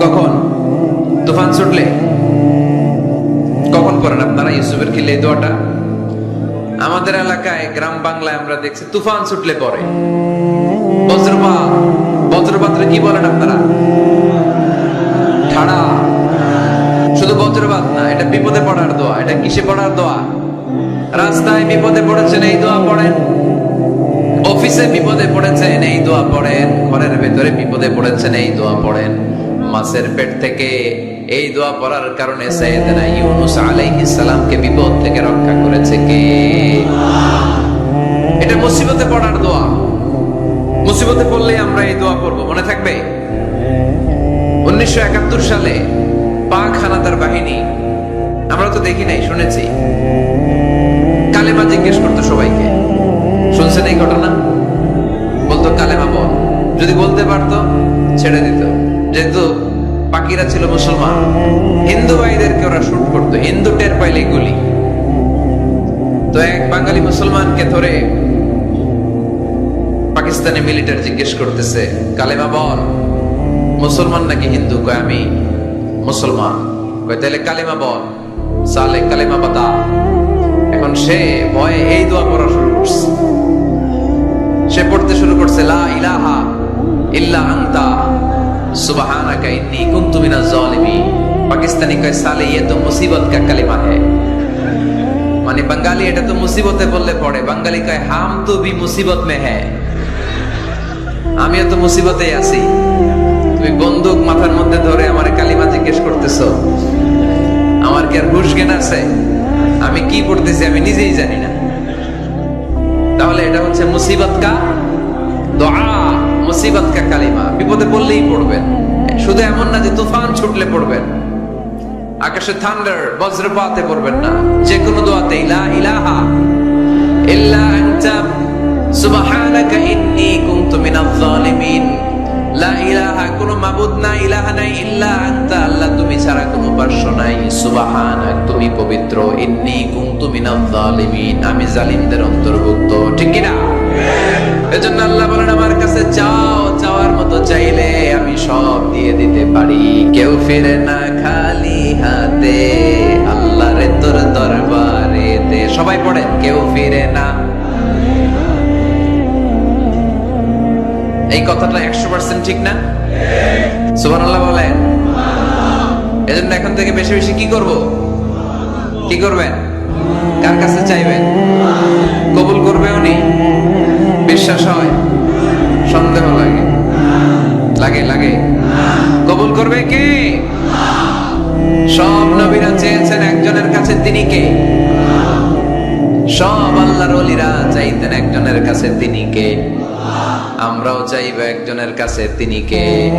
কখন? তুফান ছুটলে? কখন পড়েন আপনারা ইউসুফের খিলে এই দোয়াটা? আমাদের এলাকায় গ্রাম বাংলায় আমরা দেখছি তুফান ছুটলে পড়ে। বজ্রপাত বজ্রপাত্রে কি বলেন আপনারা? এটা বিপদে পড়ার দোয়া, এটা কিসে পড়ার দোয়া? রাস্তায় বিপদে পড়েছেন, এই দোয়া পড়েন? অফিসে বিপদে পড়েছেন, এই দোয়া পড়েন? ঘরের ভেতরে বিপদে পড়েছেন, এই দোয়া পড়েন? মাছের পেট থেকে এই দোয়া পড়ার কারণে সাইয়েদনা ইউনুস আলাইহিস সালামকে বিপদ থেকে রক্ষা করেছে কে? এটা মুসিবতে পড়ার দোয়া। মুসিবতে পড়লে আমরা এই দোয়া পড়ব, মনে থাকবে? উনিশশো একাত্তর সালে পাক হানাদার বাহিনী আমরা তো দেখি নাই, শুনেছি। কালেমা জিজ্ঞেস করতো সবাইকে, শুনছেন এই ঘটনা? বলতো, কালেমা বল। যদি বলতে পারতো, ছেড়ে দিত। যেহেতু পাকিরা ছিল মুসলমান, হিন্দু ভাইদেরকে ওরা শুট করতো। হিন্দু টের পাইলে গুলি। তো এক বাঙালি মুসলমানকে ধরে পাকিস্তানি মিলিটারি জিজ্ঞেস করতেছে, কালেমা বল? মুসলমান নাকি হিন্দু? কয়, আমি মুসলমান। কয় তাহলে কালেমা বল। সালে কালেমা পাতা। এখন সে ভয়ে এই দোয়া পড়া শুরু করছে। সে পড়তে শুরু করছে, লা ইলাহা ইল্লা আনতা, সুবহানাকা ইন্নী কুনতু মিনাজ জালিমিন। পাকিস্তানি কয় সালে ইয়ে তো মুসিবত কা কালিমা হ্যায় মানে বাঙালি এটা তো মুসিবতে বললে পড়ে। বাঙালি কয়, হাম তো বি মুসিবত মে হে। আমিও তো মুসিবতেই আছি। তুমি বন্দুক মাথার মধ্যে ধরে আমার কালিমা জিজ্ঞেস করতেছো। আর হুশ জ্ঞান আছে, আমি কি পড়তেছি আমি নিজেই জানি না। তাহলে এটা হচ্ছে মুসিবত কা দোয়া, মুসিবত কা কালিমা। বিপদে পড়লেই পড়বেন। শুধু এমন না যে তুফান ছুটলে পড়বেন। আকাশে থান্ডার বজ্রপাতে পড়বেন না। যে কোনো দোয়াতে ইলা ইলাহা ইল্লা আনতা। সুবহানাকা ইন্নী কুনতু মিনাজ জালিমিন লা ইলাহা, কোনো মাবুদ নাই ইলাহা নাই, ইল্লা সুবহানাক, তুমি পবিত্র, ইন্নী কুনতু মিনাজ জালিমিন আমি জালিমদের অন্তর্ভুক্ত, ঠিক কি না এজন্য আল্লাহ বলেন, আমার কাছে চাও, চাওয়ার মতো চাইলে আমি সব দিয়ে দিতে পারি। কেউ ফিরে না খালি হাতে, আল্লাহরে তোর দরবারে দে সবাই পড়েন, কেউ ফিরে না। এই কথাটা একশো পার্সেন্ট ঠিক না? সুবান আল্লাহ বলেন। এজন্য এখন থেকে বেশি বেশি কি করব? কি করবেন? কার কাছে চাইবেন? কবুল করবে উনি? বিশ্বাস হয়? সন্দেহ লাগে? লাগে লাগে। কবুল করবে কে? সব নবীরা চেয়েছেন একজনের কাছে তিনি কে? সব আল্লাহর ওলিরা চাইতেন একজনের কাছে তিনি কে? আমরাও চাইব একজনের কাছে তিনি কে?